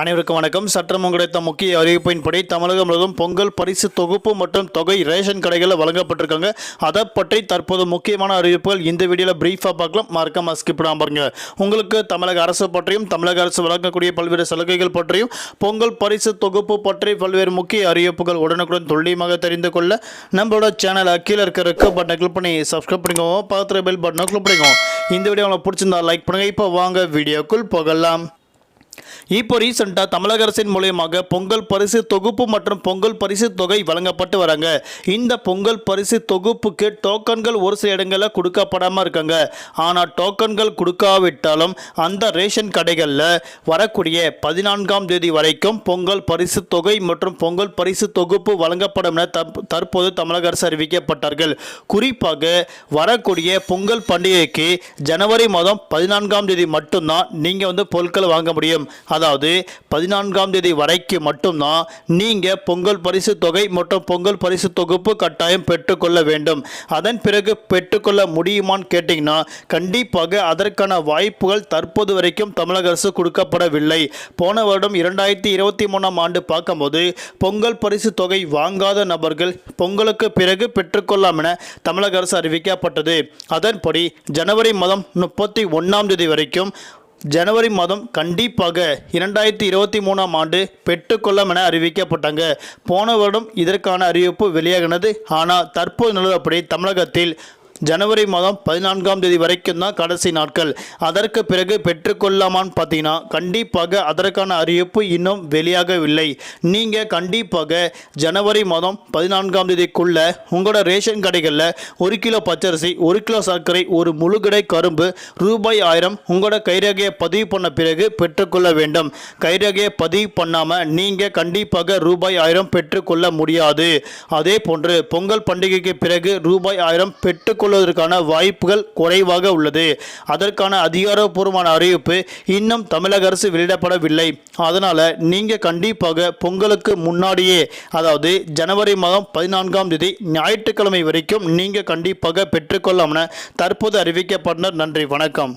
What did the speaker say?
அனைவருக்கும் வணக்கம். சற்றம் கிடைத்த முக்கிய அறிவிப்பின்படி தமிழகம் முழுவதும் பொங்கல் பரிசு தொகுப்பு மற்றும் தொகை ரேஷன் கடைகளில் வழங்கப்பட்டிருக்காங்க. அதை பற்றி தற்போது முக்கியமான அறிவிப்புகள் இந்த வீடியோவில் பிரீஃபாக பார்க்கலாம். மறக்காம ஸ்கிப் பாருங்க. உங்களுக்கு தமிழக அரசு பற்றியும் தமிழக அரசு வழங்கக்கூடிய பல்வேறு சலுகைகள் பற்றியும் பொங்கல் பரிசு தொகுப்பு பற்றி பல்வேறு முக்கிய அறிவிப்புகள் உடனுக்குடன் துல்லியமாக தெரிந்து கொள்ள நம்மளோட சேனலை கீழே இருக்க ரெக்க பட்டனை கிளிக் பண்ணி சப்ஸ்கிரைப் பண்ணிக்கோங்க பக்கத்தில் பெல் பட்டனை கிளிக் பண்ணிக்கோங்க இந்த வீடியோ உங்களுக்கு பிடிச்சிருந்தா லைக் பண்ணுங்க. இப்போ வாங்க வீடியோக்குள் போகலாம். இப்போ ரீசெண்டாக தமிழக அரசின் மூலியமாக பொங்கல் பரிசு தொகுப்பு மற்றும் பொங்கல் பரிசு தொகை வழங்கப்பட்டு வராங்க. இந்த பொங்கல் பரிசு தொகுப்புக்கு டோக்கன்கள் ஒரு சில இடங்களில் கொடுக்கப்படாமல் இருக்காங்க. ஆனால் டோக்கன்கள் கொடுக்காவிட்டாலும் அந்த ரேஷன் கடைகளில் வரக்கூடிய பதினான்காம் தேதி வரைக்கும் பொங்கல் பரிசு தொகை மற்றும் பொங்கல் பரிசு தொகுப்பு வழங்கப்படும் என தப்- தற்போது தமிழக அரசு அறிவிக்கப்பட்டார்கள். குறிப்பாக வரக்கூடிய பொங்கல் பண்டிகைக்கு ஜனவரி மாதம் பதினான்காம் தேதி மட்டும்தான் நீங்கள் வந்து பொருட்கள் வாங்க முடியும். அதாவது பதினான்காம் தேதி வரைக்கும் மட்டும்தான் நீங்கள் பொங்கல் பரிசு தொகை மற்றும் பொங்கல் பரிசு தொகுப்பு கட்டாயம் பெற்றுக்கொள்ள வேண்டும். அதன் பிறகு பெற்றுக்கொள்ள முடியுமான்னு கேட்டிங்கன்னா கண்டிப்பாக அதற்கான வாய்ப்புகள் தற்போது வரைக்கும் தமிழக அரசு கொடுக்கப்படவில்லை. போன வருடம் இரண்டாயிரத்தி இருபத்தி மூணாம் ஆண்டு பார்க்கும்போது பொங்கல் பரிசு தொகை வாங்காத நபர்கள் பொங்கலுக்கு பிறகு பெற்றுக்கொள்ளலாம் என தமிழக அரசு அறிவிக்கப்பட்டது. அதன்படி ஜனவரி மாதம் முப்பத்தி ஒன்றாம் தேதி வரைக்கும் ஜனவரி மாதம் கண்டிப்பாக இரண்டாயிரத்தி இருபத்தி மூணாம் ஆண்டு பெற்றுக்கொள்ளும் என அறிவிக்கப்பட்டாங்க. போன வருடம் இதற்கான அறிவிப்பு வெளியாகினது. ஆனால் தற்போது நிலவரப்படி தமிழகத்தில் ஜனவரி மாதம் பதினான்காம் தேதி வரைக்கும் தான் கடைசி நாட்கள். அதற்கு பிறகு பெற்றுக்கொள்ளாமான்னு பார்த்தீங்கன்னா கண்டிப்பாக அதற்கான அறிவிப்பு இன்னும் வெளியாகவில்லை. நீங்கள் கண்டிப்பாக ஜனவரி மாதம் பதினான்காம் தேதிக்குள்ள உங்களோட ரேஷன் கடைகளில் ஒரு கிலோ பச்சரிசி ஒரு கிலோ சர்க்கரை ஒரு முழுகடை கரும்பு ரூபாய் ஆயிரம் உங்களோட கைரேகையை பதிவு பண்ண பிறகு பெற்றுக்கொள்ள வேண்டும். கைரேகையை பதிவு பண்ணாமல் நீங்கள் கண்டிப்பாக ரூபாய் ஆயிரம் பெற்றுக்கொள்ள முடியாது. அதே போன்று பொங்கல் பண்டிகைக்கு பிறகு ரூபாய் ஆயிரம் மேற்கொள்வதற்கான வாய்ப்புகள் குறைவாக உள்ளது. அதற்கான அதிகாரப்பூர்வமான அறிவிப்பு இன்னும் தமிழக அரசு வெளியிடப்படவில்லை. அதனால் நீங்கள் கண்டிப்பாக பொங்கலுக்கு முன்னாடியே அதாவது ஜனவரி மாதம் பதினான்காம் தேதி ஞாயிற்றுக்கிழமை வரைக்கும் நீங்கள் கண்டிப்பாக பெற்றுக்கொள்ளாமல் தற்போது அறிவிக்கப்பட்டனர். நன்றி வணக்கம்.